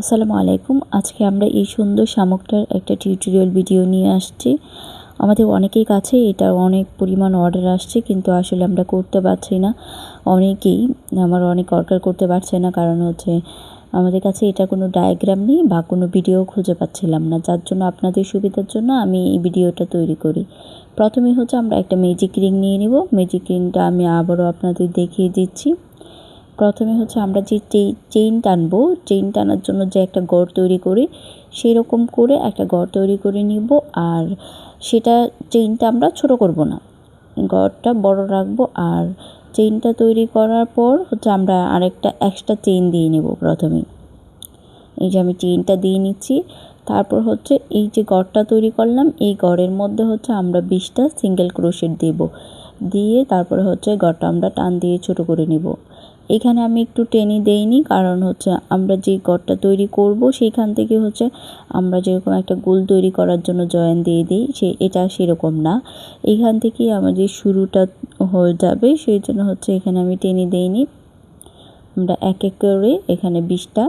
আসসালামু আলাইকুম। আজকে আমরা এই সুন্দর শামুকটার একটা টিউটোরিয়াল ভিডিও নিয়ে আসছি। আমাদের অনেকের কাছে এটা অনেক পরিমাণ অর্ডার আসছে, কিন্তু আসলে আমরা করতে পারছি না। অনেকেই আমার অনেক অর্ডার করতে পারছে না, কারণ হচ্ছে আমাদের কাছে এটা কোনো ডায়াগ্রাম নেই বা কোনো ভিডিও খুঁজে পাচ্ছিলাম না। যার জন্য আপনাদের সুবিধার জন্য আমি এই ভিডিওটা তৈরি করি। প্রথমে হচ্ছে আমরা একটা ম্যাজিক রিং নিয়ে নিব। ম্যাজিক রিংটা আমি আবারও আপনাদের দেখিয়ে দিচ্ছি। প্রথমে হচ্ছে আমরা যে চেইন টানবো, চেইন টানার জন্য যে একটা গড় তৈরি করি সেই রকম করে একটা গড় তৈরি করে নিব আর সেটা চেইনটা আমরা ছোট করব না। গড়টা বড় রাখব আর চেইনটা তৈরি করার পর হচ্ছে আমরা আরেকটা এক্সট্রা চেইন দিয়ে নেব প্রথমে। এই যে আমি চেইনটা দিয়ে নিচ্ছি, তারপর হচ্ছে এই যে গড়টা তৈরি করলাম, এই গড়ের মধ্যে হচ্ছে আমরা বিশটা সিঙ্গেল ক্রোশেট দেব। দিয়ে তারপরে হচ্ছে গড়টা আমরা টান দিয়ে ছোট করে নিব। এখানে আমি একটু টেনে দেইনি, কারণ হচ্ছে আমরা যে গড়টা তৈরি করব সেইখান থেকে হচ্ছে আমরা যেরকম একটা গোল তৈরি করার জন্য জয়েন দিয়ে দিই, সে এটা সেরকম না। এখান থেকেই আমাদের শুরুটা হয়ে যাবে, সেই জন্য হচ্ছে এখানে আমি টেনে দেইনি। আমরা এক এক করে এখানে বিশটা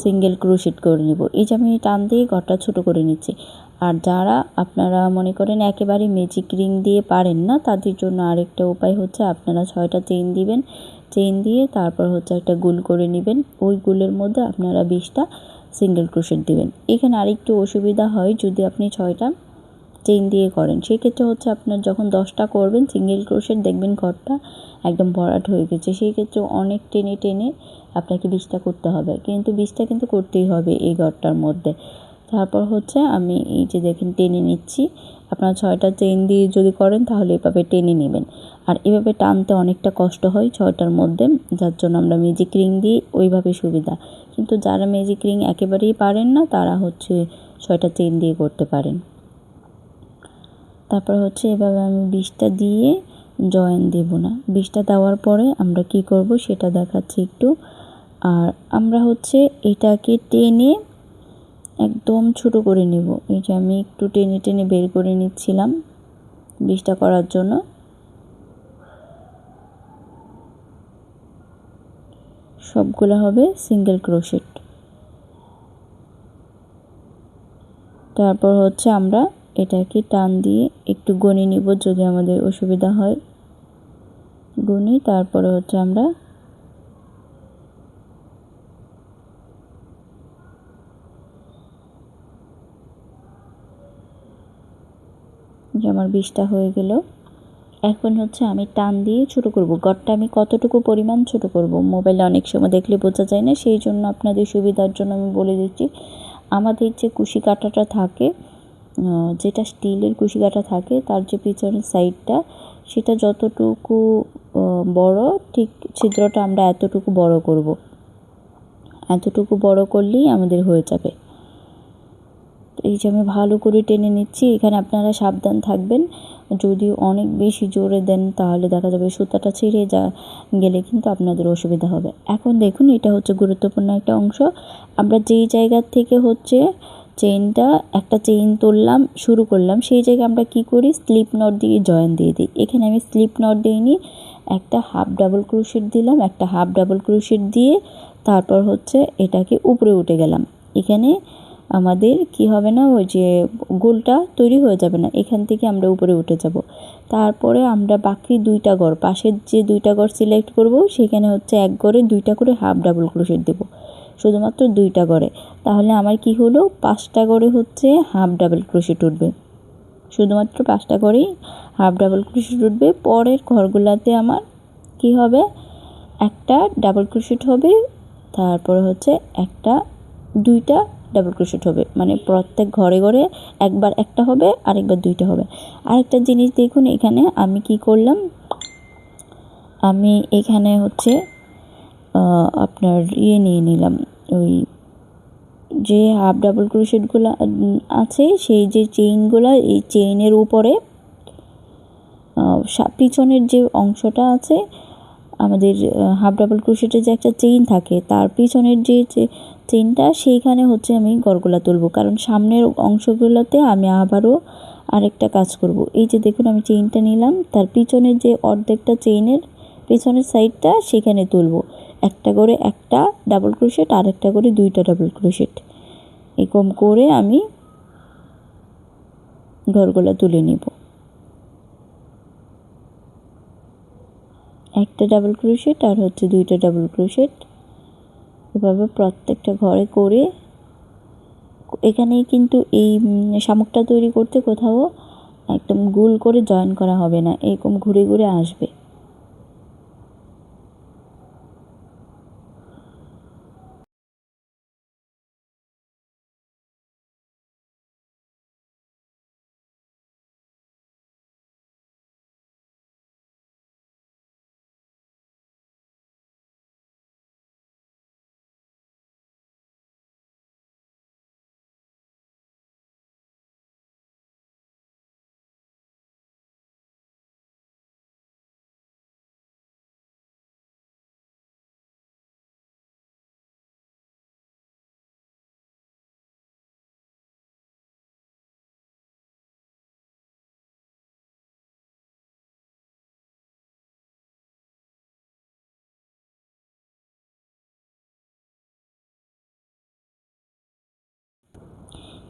সিঙ্গেল ক্রোশেট করে নেব। এই যে আমি টান দিয়ে ঘরটা ছোট করে নিচ্ছি। আর যারা আপনারা মনে করেন একেবারে ম্যাজিক রিং দিয়ে পারেন না, তাদের জন্য আরেকটা উপায় হচ্ছে আপনারা ছয়টা চেইন দিবেন। চেইন দিয়ে তারপর হচ্ছে একটা গুল করে নেবেন। ওই গুলের মধ্যে আপনারা বিশটা সিঙ্গেল ক্রোশেট দিবেন। এখানে আরেকটু অসুবিধা হয় যদি আপনি ছয়টা চেইন দিয়ে করেন। সেক্ষেত্রে হচ্ছে আপনার যখন দশটা করবেন সিঙ্গেল ক্রোশেট দেখবেন ঘরটা একদম ভরাট হয়ে গেছে। সেই ক্ষেত্রে অনেক টেনে টেনে আপনাকে বিষটা করতে হবে। কিন্তু বিষটা কিন্তু করতেই হবে এই ঘরটার মধ্যে। তারপর হচ্ছে আমি এই যে দেখেন টেনে নিচ্ছি। আপনারা ছয়টা চেন দিয়ে যদি করেন তাহলে এভাবে টেনে নেবেন। আর এভাবে টানতে অনেকটা কষ্ট হয় ছয়টার মধ্যে, যার জন্য আমরা ম্যাজিক রিং দিই ওইভাবে সুবিধা। কিন্তু যারা ম্যাজিক রিং একেবারেই পারেন না, তারা হচ্ছে ছয়টা চেন দিয়ে করতে পারেন। তারপর হচ্ছে এভাবে আমি বিষটা দিয়ে জয়েন দেব না। বিষটা দেওয়ার পরে আমরা কি করব সেটা দেখাচ্ছি একটু। আর আমরা হচ্ছে এটাকে টেনে একদম ছোট করে নেব। এই যে আমি একটু টেনে টেনে বের করে নিচ্ছিলাম বিষটা করার জন্য। সবগুলো হবে সিঙ্গেল ক্রোশেট তারপর হচ্ছে আমরা এটাকে টান দিয়ে একটু গনি নিব যদি আমাদের অসুবিধা হয়। গুনি তারপরে হচ্ছে আমরা যে আমার বিষটা হয়ে গেল। এখন হচ্ছে আমি টান দিয়ে ছোটো করব। গড়টা আমি কতটুকু পরিমাণ ছোট করব? মোবাইলে অনেক সময় দেখলে বোঝা যায় না, সেই জন্য আপনাদের সুবিধার জন্য আমি বলে দিচ্ছি, আমাদের যে কুশি কাঁটাটা থাকে যেটা স্টিলের কুশি কাঁটা থাকে, তার যে পিছনের সাইডটা, সেটা যতটুকু বড়, ঠিক ছিদ্রটা আমরা এতটুকু বড় করব। এতটুকু বড় করলেই আমাদের হয়ে যাবে। এই যে আমি ভালো করে টেনে নিচ্ছি, এখানে আপনারা সাবধান থাকবেন। যদি অনেক বেশি জোরে দেন, তাহলে দেখা যাবে সুতাটা ছিঁড়ে যা, গেলে কিন্তু আপনাদের অসুবিধা হবে। এখন দেখুন, এটা হচ্ছে গুরুত্বপূর্ণ একটা অংশ। আমরা যেই জায়গার থেকে হচ্ছে চেইনটা, একটা চেইন তুললাম, শুরু করলাম, সেই জায়গায় আমরা কি করি? স্লিপ নট দিয়ে জয়েন দিয়ে দিই। এখানে আমি স্লিপ নট দিইনি, একটা হাফ ডাবল ক্রুশিট দিলাম, একটা হাফ ডাবল ক্রুশিট দিয়ে তারপর হচ্ছে এটাকে উপরে উঠে গেলাম। এখানে আমাদের কি হবে না, ওই যে গোলটা তৈরি হয়ে যাবে না, এখান থেকে আমরা উপরে উঠে যাব। তারপরে আমরা বাকি দুইটা গড় পাশের যে দুইটা গড় সিলেক্ট করব, সেখানে হচ্ছে এক গড়ে দুইটা করে হাফ ডাবল ক্রোশেট দেব, শুধুমাত্র দুইটা গড়ে তাহলে আমার কি হলো, পাঁচটা গড়ে হচ্ছে হাফ ডাবল ক্রোশেট উঠবে। শুধুমাত্র পাঁচটা করেই হাফ ডাবল ক্রোশেট উঠবে, পরের ঘরগুলাতে আমার কি হবে, একটা ডাবল ক্রোশেট হবে, তারপরে হচ্ছে একটা, দুইটা ডাবল ক্রোশেট হবে। মানে প্রত্যেক ঘরে ঘরে একবার একটা হবে, আরেকবার দুইটা হবে। আরেকটা জিনিস দেখুন এখানে, আমি কি করলাম? আমি এখানে হচ্ছে আপনার ইয়ে নিয়ে নিলাম। ওই যে হাফ ডাবল ক্রোশেটগুলো আছে, সেই যে চেইনগুলো এই চেইনের উপরে পিছনের যে অংশটা আছে আমাদের হাফ ডাবল ক্রোশেটের যে একটা চেইন থাকে, তার পিছনের যে চেইনটা সেইখানে হচ্ছে আমি গড়গোলা তুলবো। কারণ সামনের অংশগুলোতে আমি আবারও আরেকটা কাজ করব। এই যে দেখুন, আমি চেইনটা নিলাম, তার পিছনের যে অর্ধেকটা চেইনের পিছনের সাইডটা সেখানে তুলবো। একটা করে একটা ডাবল ক্রোশেট আর একটা করে দুইটা ডাবল ক্রোশেট এরকম করে আমি ঘরগুলো তুলে নিব। একটা ডাবল ক্রোশেট আর হচ্ছে দুইটা ডাবল ক্রোশেট এভাবে প্রত্যেকটা ঘরে করে এখানে কিন্তু এই শামুকটা তৈরি করতে কোথাও একদম গোল করে জয়েন করা হবে না। এরকম ঘুরে ঘুরে আসবে।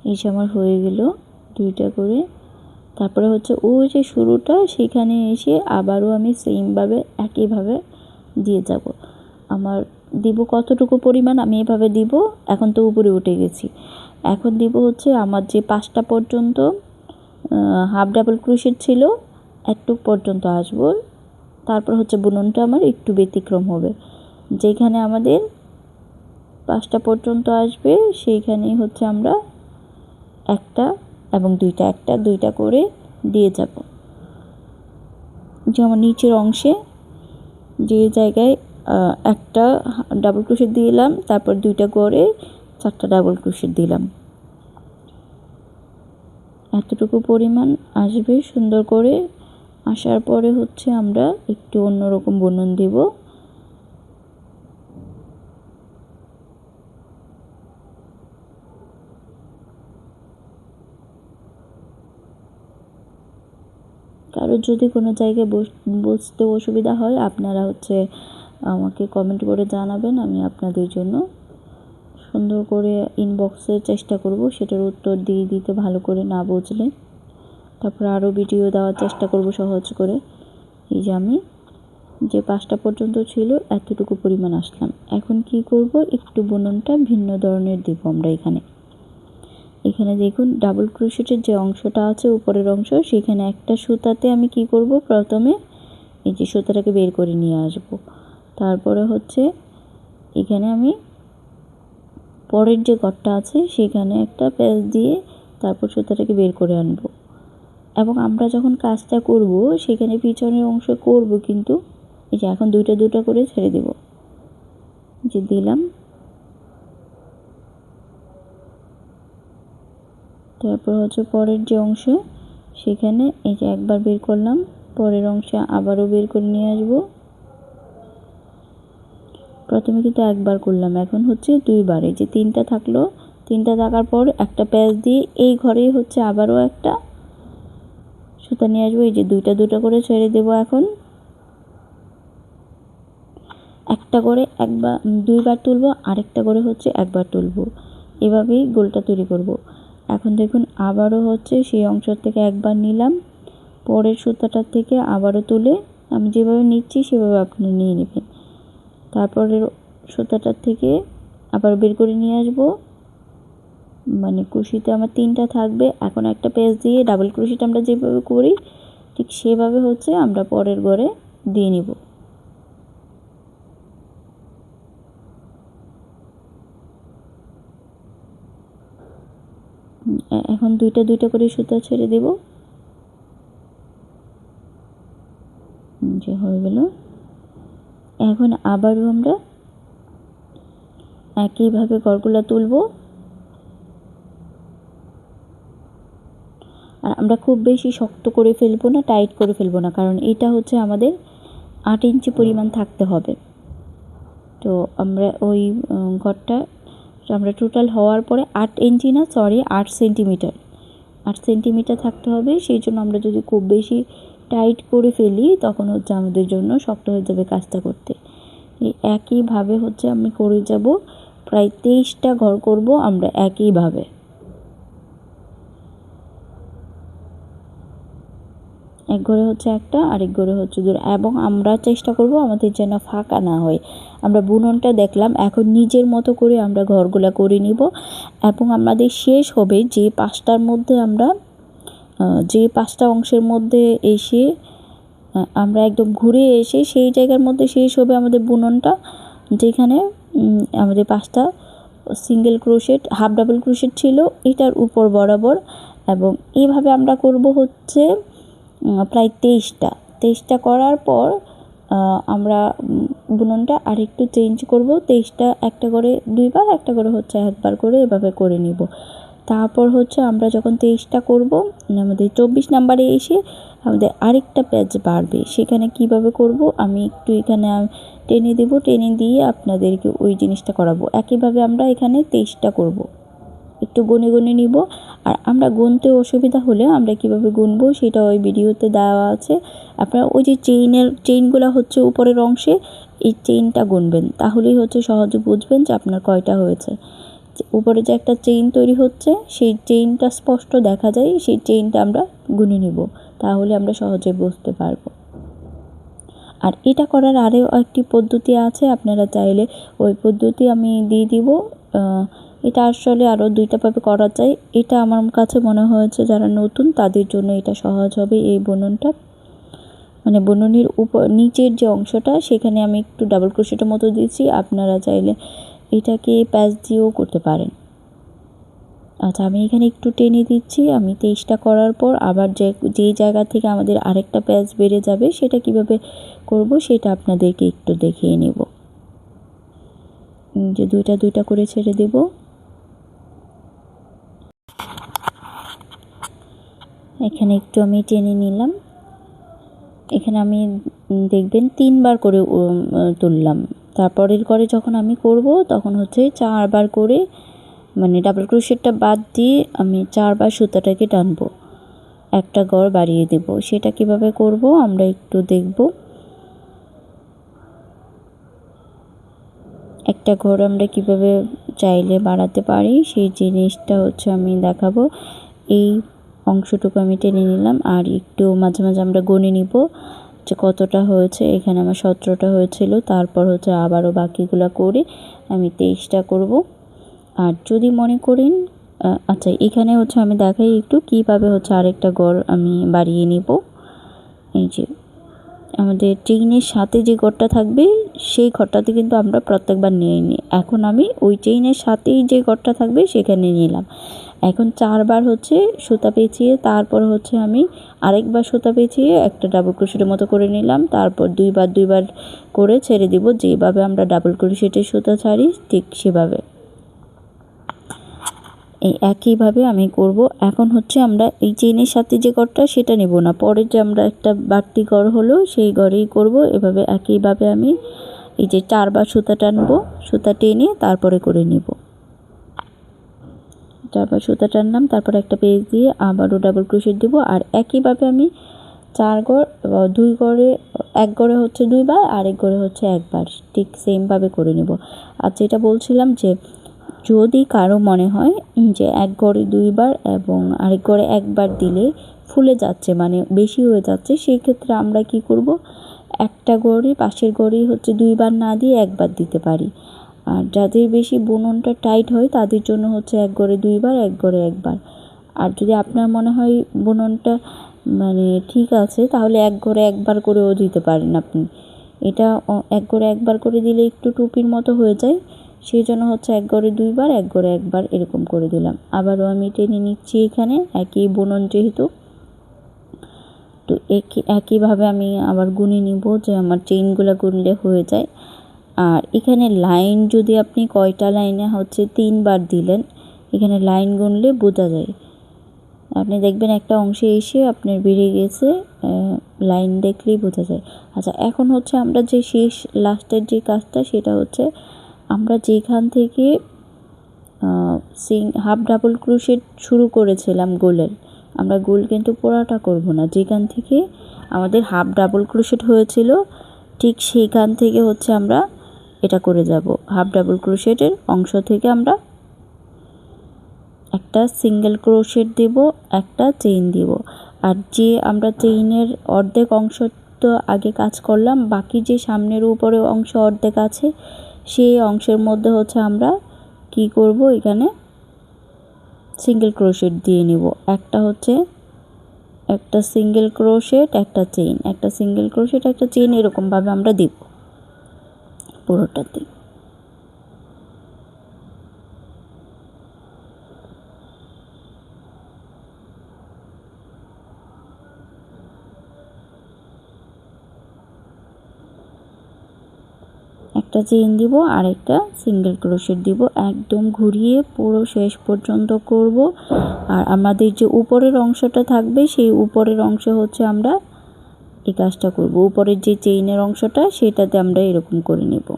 এই যে আমার হয়ে গেল দুইটা করে। তারপরে হচ্ছে ওই যে শুরুটা, সেখানে এসে আবারও আমি সেমভাবে একইভাবে দিয়ে যাব। আমার দিব কতটুকু পরিমাণ, আমি এভাবে দিব, এখন তো উপরে উঠে গেছি। এখন দিব হচ্ছে আমার যে পাঁচটা পর্যন্ত হাফ ডাবল ক্রুশের ছিল, একটুক পর্যন্ত আসব। তারপর হচ্ছে বুননটা আমার একটু ব্যতিক্রম হবে। যেখানে আমাদের পাঁচটা পর্যন্ত আসবে, সেইখানেই হচ্ছে আমরা একটা এবং দুইটা, একটা, দুইটা করে দিয়ে যাব। যেমন নিচের অংশে যে জায়গায় একটা ডাবল ক্রোশেট দিলাম তারপর দুইটা করে চারটা ডাবল ক্রোশেট দিলাম এতটুকু পরিমাণ আসবে সুন্দর করে। আসার পরে হচ্ছে আমরা একটু অন্যরকম বর্ণন দেব কারোর যদি কোনো জায়গায় বুঝতে অসুবিধা হয়, আপনারা হচ্ছে আমাকে কমেন্ট করে জানাবেন, আমি আপনাদের জন্য সুন্দর করে ইনবক্সে চেষ্টা করব, সেটার উত্তর দিয়ে দিতে ভালো করে না বুঝলে। তারপর আরও ভিডিও দেওয়ার চেষ্টা করব সহজ করে। এই যে আমি, যে পাঁচটা পর্যন্ত ছিল, এতটুকু পরিমাণ আসলাম। এখন কি করব? একটু বুননটা ভিন্ন ধরনের দেব আমরা এখানে। এখানে দেখুন ডাবল ক্রোশেটের যে অংশটা আছে, উপরের অংশ, সেখানে একটা সুতাতে আমি কি করব? প্রথমে এই যে সুতাটাকে বের করে নিয়ে আসব। তারপরে হচ্ছে এখানে আমি পরের যে ঘরটা আছে, সেখানে একটা প্যাচ দিয়ে তারপর সুতাটাকে বের করে আনব। এবং আমরা যখন কাজটা করব, সেখানে পিছনের অংশ করব কিন্তু, এই যে এখন দুইটা দুটা করে ছেড়ে দেব। যে দিলাম তারপর হচ্ছে পরের যে অংশ, সেখানে এই যে একবার বের করলাম, পরের অংশে আবারও বের করে নিয়ে আসব। প্রথমে কিন্তু একবার করলাম, এখন হচ্ছে দুইবার। এই যে তিনটা থাকল, তিনটা থাকার পর একটা প্যাচ দিয়ে এই ঘরেই হচ্ছে আবারও একটা সুতা নিয়ে আসব। এই যে দুইটা দুটো করে ছেড়ে দেবো এখন। একটা করে একবার দুইবার তুলবো, আরেকটা করে হচ্ছে একবার তুলবো। এভাবেই গোলটা তৈরি করব। এখন দেখুন, আবারও হচ্ছে সেই অংশ থেকে একবার নিলাম। পরের সুতাটার থেকে আবারও তুলে আমি যেভাবে নিচ্ছি সেভাবে আপনি নিয়ে নেবেন। তারপরের সুতাটার থেকে আবার বের করে নিয়ে আসব। মানে কুশিতে আমার তিনটা থাকবে। এখন একটা পেজ দিয়ে ডাবল ক্রুশিটা আমরা যেভাবে করি, ঠিক সেভাবে হচ্ছে আমরা পরের ঘরে দিয়ে নিব। এখন দুইটা দুইটা করে সুতা ছেড়ে দেব। যে হয়ে গেল। এখন আবারও আমরা একইভাবে গড়গুলা তুলব। আর আমরা খুব বেশি শক্ত করে ফেলব না, টাইট করে ফেলব না, কারণ এটা হচ্ছে আমাদের আট ইঞ্চি পরিমাণ থাকতে হবে। তো আমরা ওই ঘরটা আমরা টোটাল হওয়ার পরে আট ইঞ্চি না সরি আট সেন্টিমিটার আট সেন্টিমিটার থাকতে হবে, সেই জন্য আমরা যদি খুব বেশি টাইট করে ফেলি, তখন হচ্ছে আমাদের জন্য শক্ত হয়ে যাবে কাজটা করতে। এই একইভাবে হচ্ছে আমি করে যাব, প্রায় তেইশটা ঘর করব আমরা একইভাবে। এক ঘরে হচ্ছে একটা, আরেক ঘরে হচ্ছে দুটো। এবং আমরা চেষ্টা করব আমাদের যেন ফাঁকা না হয়। আমরা বুননটা দেখলাম, এখন নিজের মতো করে আমরা ঘরগুলা করে নিব এবং আমাদের শেষ হবে যে পাঁচটার মধ্যে আমরা যে পাঁচটা অংশের মধ্যে এসে আমরা একদম ঘুরে এসে সেই জায়গার মধ্যে শেষ হবে আমাদের বুননটা, যেখানে আমাদের পাঁচটা single crochet half double crochet ছিল, এটার উপর বরাবর এবং এইভাবে আমরা করব হচ্ছে প্রায় তেইশটা। তেইশটা করার পর আমরা বুননটা আরেকটু চেঞ্জ করব। তেইশটা একটা করে দুইবার, একটা করে হচ্ছে একবার করে এভাবে করে নিব। তারপর হচ্ছে আমরা যখন তেইশটা করব, আমাদের চব্বিশ নাম্বারে এসে আমাদের আরেকটা প্যাচ বাড়বে। সেখানে কীভাবে করব, আমি একটু এখানে টেনে দেব। টেনে দিয়ে আপনাদেরকে ওই জিনিসটা করাবো। একইভাবে আমরা এখানে তেইশটা করব। একটু গুনে গুনে নিব। আর আমরা গুনতে অসুবিধা হলে আমরা কীভাবে গুনবো সেটা ওই ভিডিওতে দেওয়া আছে। আপনারা ওই যে চেইনের চেইনগুলো হচ্ছে উপরের অংশে, এই চেইনটা গুনবেন। তাহলেই হচ্ছে সহজে বুঝবেন যে আপনার কয়টা হয়েছে। উপরে যে একটা চেইন তৈরি হচ্ছে, সেই চেইনটা স্পষ্ট দেখা যায়, সেই চেইনটা আমরা গুনে নিব। তাহলে আমরা সহজে বুঝতে পারব। আর এটা করার আরও একটি পদ্ধতি আছে, আপনারা চাইলে ওই পদ্ধতি আমি দিয়ে দিব। এটা আসলে আরও দুইটাভাবে করা যায়। এটা আমার কাছে মনে হয়েছে যারা নতুন তাদের জন্য এটা সহজ হবে এই বুননটা। মানে বুননির উপর নিচের যে অংশটা সেখানে আমি একটু ডাবল ক্রোশেটের মতো দিয়েছি। আপনারা চাইলে এটাকে প্যাচ দিয়েও করতে পারেন। আচ্ছা আমি এখানে একটু টেনে দিচ্ছি। আমি তেইশটা করার পর আবার যে যেই জায়গা থেকে আমাদের আরেকটা প্যাচ বেড়ে যাবে সেটা কীভাবে করব সেটা আপনাদেরকে একটু দেখিয়ে নেব। যে দুইটা দুইটা করে ছেড়ে দেব। এখানে একটু আমি টেনে নিলাম। এখানে আমি দেখবেন তিনবার করে তুললাম। তারপরের করে যখন আমি করব, তখন হচ্ছে চারবার করে মানে ডাবল ক্রোশেটটা বাদ দিয়ে আমি চারবার সুতাটাকে টানবো। একটা গড় বাড়িয়ে দেব। সেটা কীভাবে করব আমরা একটু দেখব। একটা ঘর আমরা কীভাবে চাইলে বাড়াতে পারি, সেই জিনিসটা হচ্ছে আমি দেখাবো। এই অংশটুকু আমি টেনে নিলাম, আর একটু মাঝে মাঝে আমরা গনে নিব যে কতটা হয়েছে, এখানে আমার সতেরোটা হয়েছিল, তারপর হচ্ছে আবারও বাকিগুলো করে আমি তেইশটা করব। আর যদি মনে করেন আচ্ছা এখানে হচ্ছে আমি দেখাই একটু কীভাবে হচ্ছে আরেকটা গড় আমি বাড়িয়ে নিব। এই যে, আমাদের চেইনের সাথে যে ঘরটা থাকবে সেই ঘরটাতে কিন্তু আমরা প্রত্যেকবার নিয়ে নিই এখন আমি ওই চেইনের সাথেই যে ঘরটা থাকবে সেখানে নিলাম। এখন চারবার হচ্ছে সুতা পেঁচিয়ে, তারপর হচ্ছে আমি আরেকবার সুতা পেঁচিয়ে একটা ডাবল ক্রোশেটের মতো করে নিলাম। তারপর দুইবার দুইবার করে ছেড়ে দিব। যেভাবে আমরা ডাবল ক্রোশেটের সুতা ছাড়ি, ঠিক সেভাবে। এই একইভাবে আমি করব। এখন হচ্ছে আমরা এই চেনের সাথে যে ঘরটা, সেটা নেব না। পরে যে আমরা একটা বাড়তি ঘর হলো, সেই ঘরেই করব। এভাবে একইভাবে আমি এই যে চারবার সুতা টানবো, সুতা টেনে তারপরে করে নিব। চারবার সুতা টানলাম, তারপর একটা পেজ দিয়ে আবারও ডাবল ক্রোশেট দেবো। আর একইভাবে আমি চার গড়, দুই গড়ে, এক গড়ে হচ্ছে দুইবার, আরেক গড়ে হচ্ছে একবার। ঠিক সেমভাবে করে নেব। আর যেটা বলছিলাম যে, যদি কারও মনে হয় যে এক গড়ে দুইবার এবং আরেক গড়ে একবার দিলে ফুলে যাচ্ছে মানে বেশি হয়ে যাচ্ছে, সেই ক্ষেত্রে আমরা কি করব? একটা গড়ে পাশের গড়েই হচ্ছে দুইবার না দিয়ে একবার দিতে পারি। আর যাদের বেশি বুননটা টাইট হয়, তাদের জন্য হচ্ছে এক গড়ে দুইবার, এক গড়ে একবার। আর যদি আপনার মনে হয় বুননটা মানে ঠিক আছে, তাহলে এক ঘরে একবার করেও দিতে পারেন আপনি। এটা এক ঘরে একবার করে দিলে একটু টুপির মতো হয়ে যায়, সেই জন্য হচ্ছে এক ঘরে দুইবার, এক ঘরে একবার এরকম করে দিলাম। আবারও আমি টেনে নিচ্ছি এখানে, একই বুনন যেহেতু। তো একই, একইভাবে আমি আবার গুনে নিব যে আমার চেইনগুলো গুনলে হয়ে যায়। আর এখানে লাইন যদি আপনি কয়টা লাইনে হচ্ছে তিনবার দিলেন, এখানে লাইন গুনলে বোঝা যায়। আপনি দেখবেন একটা অংশে এসে আপনার বেড়ে গেছে লাইন দেখলেই বোঝা যায়। আচ্ছা এখন হচ্ছে আমরা যে শেষ লাস্টের যে কাজটা, সেটা হচ্ছে আমরা যেখান থেকে সিং হাফ ডাবল ক্রুশেট শুরু করেছিলাম গোলের আমরা গোল কিন্তু পোড়াটা করব না। যেখান থেকে আমাদের হাফ ডাবল ক্রুশেট হয়েছিল, ঠিক সেইখান থেকে হচ্ছে আমরা এটা করে যাব। হাফ ডাবল ক্রোশেটের অংশ থেকে আমরা একটা সিঙ্গেল ক্রোশেট দেব, একটা চেইন দিব। আর যে আমরা চেইনের অর্ধেক অংশ তো আগে কাজ করলাম, বাকি যে সামনের উপরে অংশ অর্ধেক আছে, সেই অংশের মধ্যে হচ্ছে আমরা কি করব এখানে? সিঙ্গেল ক্রোশেট দিয়ে নিব। একটা হচ্ছে একটা সিঙ্গেল ক্রোশেট একটা চেইন একটা সিঙ্গেল ক্রোশেট একটা চেইন এরকমভাবে আমরা দিব পুরোটাতে। একটা চেইন দিব আর একটা সিঙ্গেল ক্রোশেট দিব। একদম ঘুরিয়ে পুরো শেষ পর্যন্ত করব। আর আমাদের যে উপরের অংশটা থাকবে, সেই উপরের অংশ হচ্ছে আমরা এই কাজটা করব। উপরের যে চেইনের অংশটা, সেটাতে আমরা এরকম করে নেব।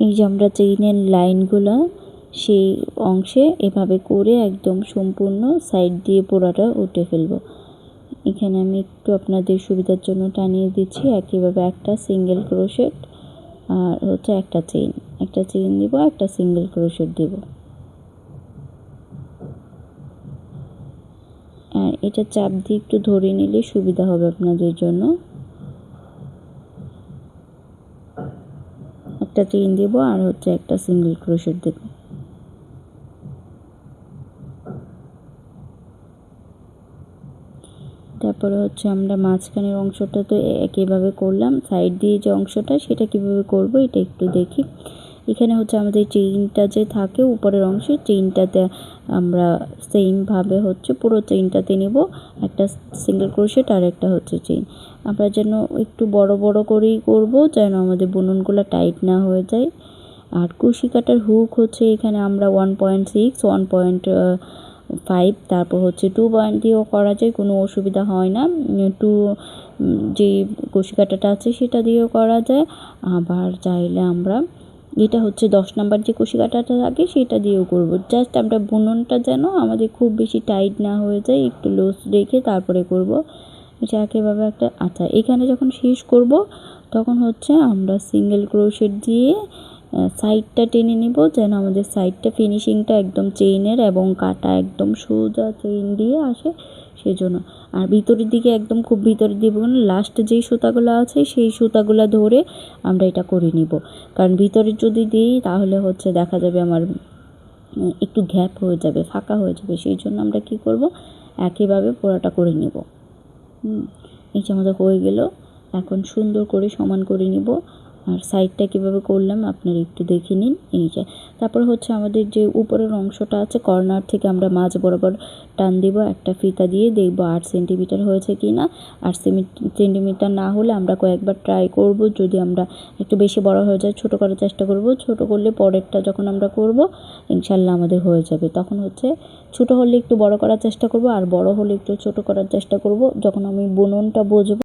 এই যে আমরা চেইনের লাইনগুলো সেই অংশে এভাবে করে একদম সম্পূর্ণ সাইড দিয়ে পোড়াটা উঠে ফেলব। এখানে আমি একটু আপনাদের সুবিধার জন্য টানিয়ে দিচ্ছি। একইভাবে একটা সিঙ্গেল ক্রোশেট আর হচ্ছে একটা চেইন একটা চেইন দিব, একটা সিঙ্গেল ক্রোশেট দিব। আর এটা চাপ দিয়ে একটু ধরে নিলে সুবিধা হবে আপনাদের জন্য। একটা চেইন দেব আর হচ্ছে একটা সিঙ্গেল ক্রোশেট দেবো। তারপরে হচ্ছে আমরা মাঝখানের অংশটা তো একইভাবে করলাম। সাইড দিয়ে যে অংশটা, সেটা কীভাবে করব এটা একটু দেখি। এখানে হচ্ছে আমাদের চেইনটা যে থাকে উপরের অংশে, চেইনটাতে আমরা সেমভাবে হচ্ছে পুরো চেইনটাতে নেব। একটা সিঙ্গেল ক্রোশেট আর একটা হচ্ছে চেইন আমরা যেন একটু বড় বড় করেই করব, যেন আমাদের বুননগুলো টাইট না হয়ে যায়। আর কুশি কাটার হুক হচ্ছে এখানে আমরা one point six one point five তারপর হচ্ছে টু পয়েন্ট দিয়েও করা যায়, কোনো অসুবিধা হয় না। টু যে কাটাটা আছে সেটা দিয়েও করা যায়। আবার চাইলে আমরা, এটা হচ্ছে দশ নাম্বার যে কাটাটা থাকে সেটা দিয়েও করব। জাস্ট আমরা বুননটা যেন আমাদের খুব বেশি টাইট না হয়ে যায়, একটু লুজ রেখে তারপরে করব। একেভাবে একটা আচ্ছা এখানে যখন শেষ করব, তখন হচ্ছে আমরা সিঙ্গেল ক্রোশেট দিয়ে সাইডটা টেনে নিব যেন আমাদের সাইডটা ফিনিশিংটা একদম চেইনের এবং কাটা একদম সোজা চেইন দিয়ে আসে সেজন্য। আর ভিতরের দিকে একদম খুব ভিতরের দিকে লাস্ট যেই সুতাগুলো আছে সেই সুতাগুলো ধরে আমরা এটা করে নিব। কারণ ভিতরে যদি দিই তাহলে হচ্ছে দেখা যাবে আমার একটু গ্যাপ হয়ে যাবে, ফাঁকা হয়ে যাবে। সেই জন্য আমরা কি করব? একইভাবে পোড়াটা করে নিব। এই যে আমাদের হয়ে গেল। এখন সুন্দর করে সমান করে নিব। আর সাইডটা কীভাবে করলাম আপনারা একটু দেখে নিন, এই যে। তারপর হচ্ছে আমাদের যে উপরের অংশটা আছে কর্নার থেকে আমরা মাঝ বরাবর টান দিব, একটা ফিতা দিয়ে দেখব আট সেন্টিমিটার হয়েছে কি না আট সেন্টিমিটার না হলে আমরা কয়েকবার ট্রাই করব, যদি আমরা একটু বেশি বড় হয়ে যায়, ছোট করার চেষ্টা করব। ছোট করলে পরেরটা যখন আমরা করব, ইনশাল্লাহ আমাদের হয়ে যাবে। তখন হচ্ছে ছোট হলে একটু বড় করার চেষ্টা করব, আর বড় হলে একটু ছোট করার চেষ্টা করব। যখন আমি বুননটা বুঝব